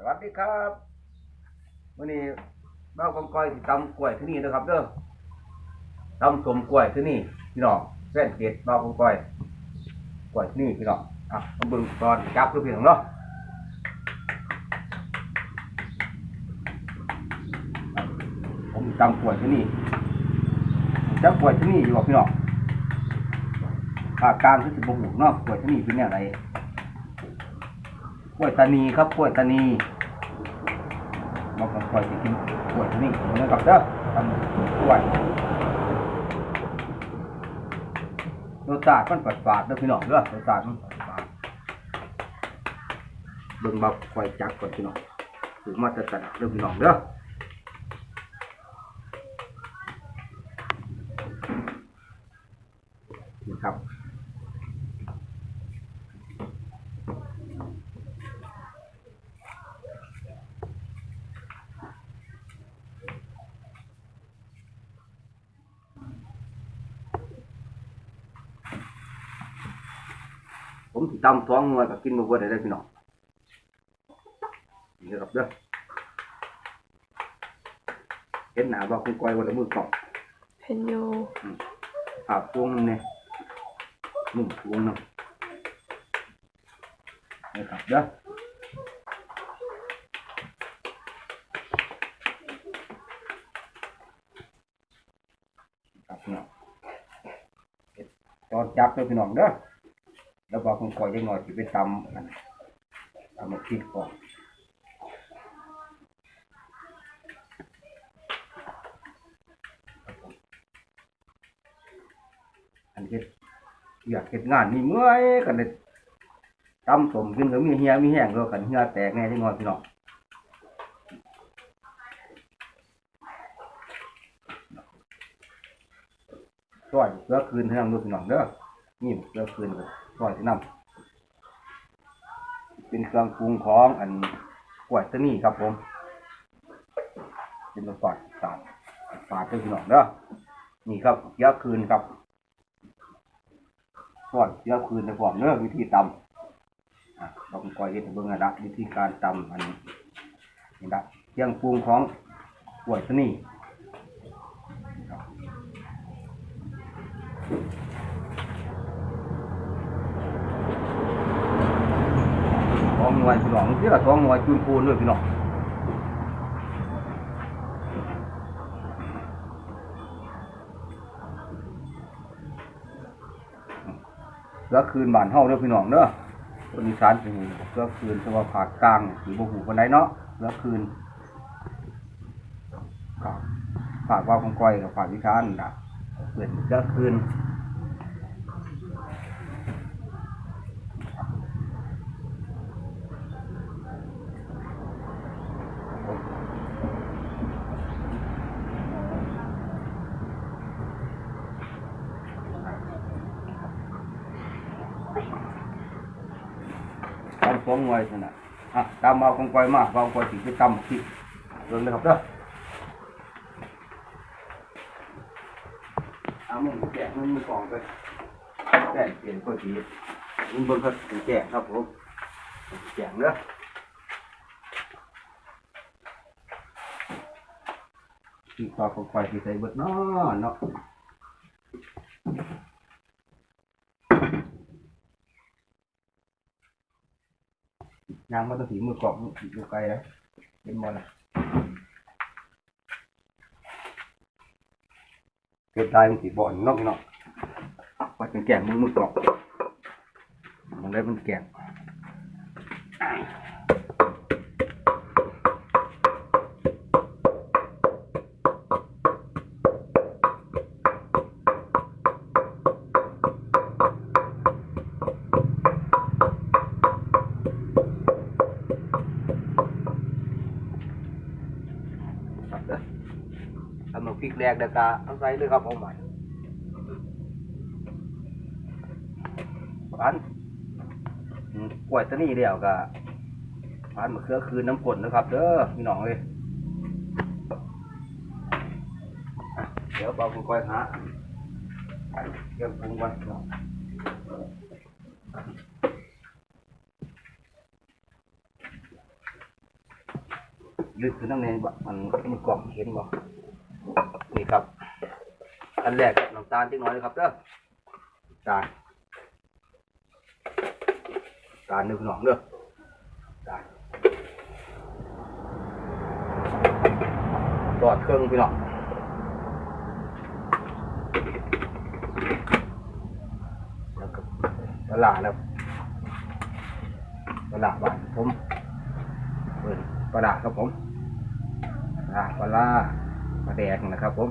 สวัสดีครับวันนี้บ้าวกองก้อยสิตำกล้วยที่นี่นะครับเด้อตำสมกล้วยที่นี่พี่น้องแฟนเกตบ้าวกองก้อยกล้วยที่นี่พี่น้องอะมาเบิ่งตอนจับดูพี่น้องเนาะผมตำกล้วยที่นี่จับกล้วยที่นี่อยู่กับพี่น้องภาคกลางคือสิบหกเนาะกล้วยที่นี่เป็นแนวไหน กล้วยตานีครับกล้วยตานีเราก็คอยจะกินกล้วยตานีนะครับเด้อทำกล้วยรสชาติมันฝาดฝาดเด้อพี่น้องเด้อรสชาติมันฝาดฝาดเบิ่งมาคอยจักก่อนพี่น้องถือมาจะตัดเด้อพี่น้องเด้อนี่ครับ ผมสิตำท้องงัวกับกินมาเบิดได้เลยพี่น้องนี่ครับเด้อเห็นหนาว่าคุณก้อยวันละมือกล่องเพนอยูอาบพวงนึงเนี่ยนุ่มพวงนึงนี่ครับเด้อครับพี่น้องตอนจับเด้อพี่น้องเด้อ แล้วบอกคุณก้อยยังหน่อยสิไปตำอันตำมาพริกก่อนอันเฮ็ดอยากเฮ็ดงานนี่เมื่อยกันเลยตำสมกินก็มีเฮียมีแห้งก็กันเฮียแตกแน่ที่งอนพี่น้องช่วยเพื่อคืนให้น้องดูพี่น้องเด้อนี่เพื่อคืนก็ ช่วยที่น้ำเป็นเครื่องปรุงของอันกวยตะนี่ครับผม เป็นรสฝาดฝาดฝาดเด้อพี่น้องเด้อนี่ครับเยอะคืนครับทอดเชื้อคืนในความเนื้อวิธีตำอะเราก็คอยเห็นเบื้องระดับวิธีการตำอันนี้นะเครื่องปรุงของกวยชะนีครับท้องม วยพี่น้องที่ละท้องมวยจูนปูนด้วยพี่น้องเชื้อคืนบ้านเฮาเด้อพี่น้องเด้อคนอีสานเป็นเชื้อคืนแต่ว่าภาคกลางสีบ่หูปานใดเนาะเชื้อคืนฝากว่าของก้อยกับฝากวิชานนะเป็นเชื้อคืน ตำ สองหน่วยนั่นน่ะอะตามเอาของก้อยมาเอาของก้อยสิไปตำที่เรื่องเลยครับเด้อเอามึงแกะมึงมือกล่องไปแกะเปลี่ยนก้อยสีมึงเบิ่งครับแกะครับผมแกะเด้อที่ต่อของก้อยที่ใส่เบิดเนาะเนาะ ยางมันต้องถีมือกรอบอยู่ไกลนะเป็นบอล แรกเด็กะเอาใส่เลยครับผมใหม่พันอืมกล้วยตนี่เดียวกะพันมะเขือคืนน้ำกลนนะครับ เด้อพี่น้องเลยเดี๋ยวเบาคุณก้อยหาเรื่องปรุงไว้เนลึกขึ้นน้ำในบ่มันมันกล่องเห็นบ่ นี่ครับ อันแรกน้ำตาลจักหน่อยนะครับเด้อตาลตาลนึกหนองเด้อตาลตอดเครื่องพี่น้องแล้วก็ปลาร้าแล้วปลาร้าบ้านผมเปิดปลาร้าครับผมปลาร้าปลาร้าปลาแดงนะครับผม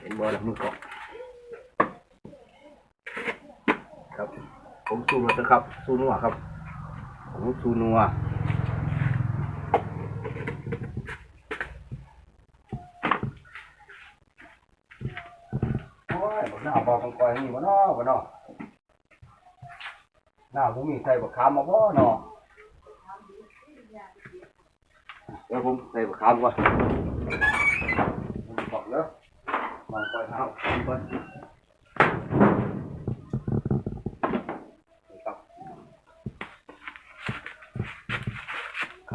เห็นบอลมือเกาะครับ ผมซูนัวนะครับซูนัวครับ ผมซูนัวหน้าบอลกังกอยนี่บ่เนาะบ่เนาะหน้าผมมีใส่บักขามมาบ่เนาะ เดี๋ยวผมใส่บักขามก่อนผมบอกแล้วมองไปเท้าไปครับข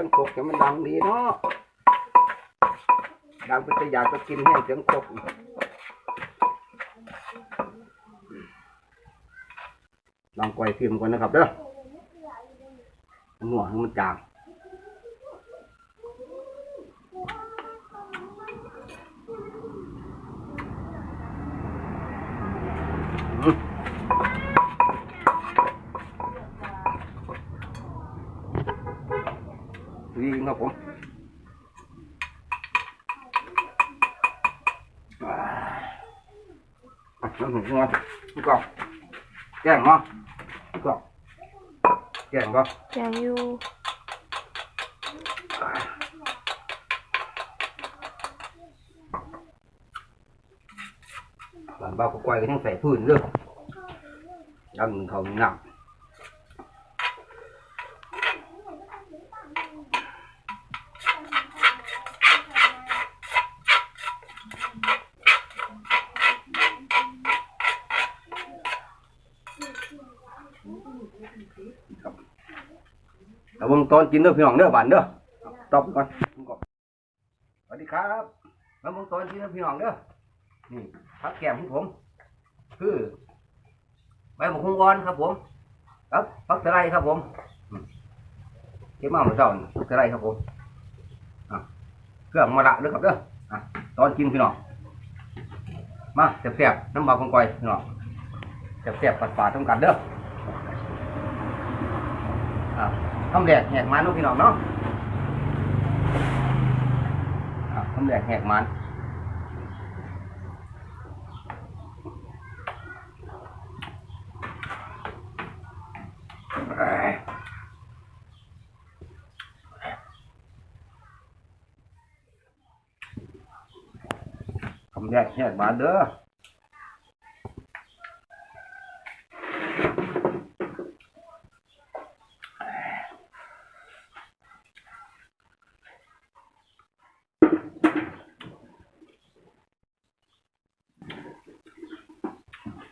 ยงกบจะมันดังดีเนาะดังเป็นตะอยากจะกินแห้งเสียงกบลองกวยพิมพ์ก่อนนะครับเด้อหัวให้มันจาง ดีครับผมอ่าน้ำหนึ่งงอพี่กองแจ้งงอพี่กองแจ้งก็แกงอยู่หลานบ้าก็กวยก็ยังใส่พื้นเรื่องดังหนึ่งเขาหนึ่งหนัก เอาเบิ่งตอนกินเด้อพี่น้องเด้อบานเด้อตอบก่อนสวัสดีครับแล้วเบิ่งตอนกินเด้อพี่น้องเด้อนี่พักแก้มของผม คือใบหมกฮงวอนครับ ผม ครับพักตะไลครับผมเก็บมาเมื่อเช้าพักตะไลครับผมเครื่องมาละเด้อครับเด้อตอนกินพี่น้องมาแซ่บๆน้ำบาคงกอยพี่น้องแซ่บๆปัดๆทำกันเด้ออะ ทำแดกแหกมันเนาะพี่น้องเนาะอะทำแดกแหกมันทำแยกแยกมาเด้อ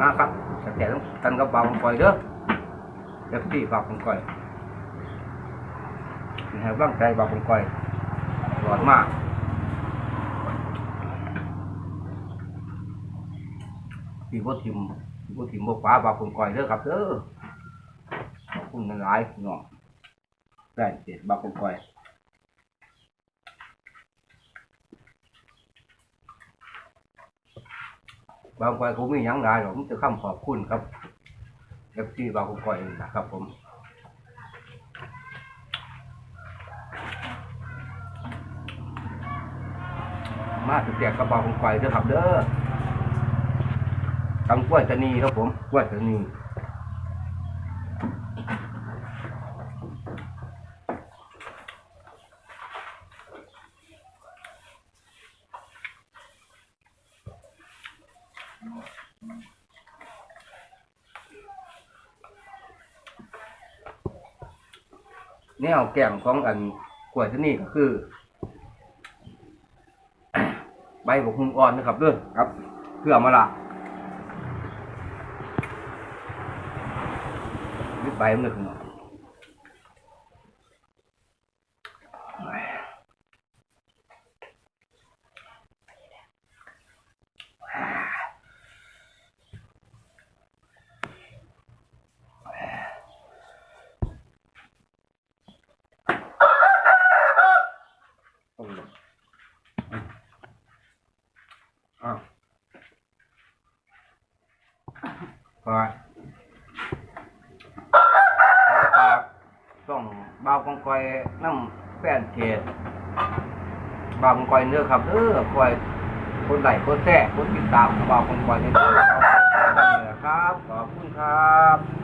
มาครับแต่ต้อง กันกับบาของก่อยเด้อเด็กที่ฝาของก่อยให้บ้างใจบาของก่อยหลอดมากพี่บ่ทิมพี่บ่ทิมบ่ฟ้าบาของก่อยเด้อครับเด้อขอบคุณหลายๆพี่น้องแฟนเพจบาวกองกอยบางคนเขาไม่ยั้งได้หรอกมันจะคำขอบคุณครับ เอฟซีบางคนก่อยนะครับผมมาถึงแจกกระเป๋าของก่อยเด้อครับเด้อตำกล้วยตะนีครับผมกล้วยตะนี แนวแก่งของอันกล้วยตะนีก็คือ ใบบกหุ่งอ่อนนะครับเด้อครับเพื่อมาละนี่ใบมันเลยคุณหมอต้มลง อ้าวพอฝากต้องบ่าวกองกอยน้ำแฟนเพจบ่าวกองกอยเนื้อครับเด้อคอยคนไหลคนแท้คนติดตามบ่าวกองกอยเนื้อครับขอบคุณครับ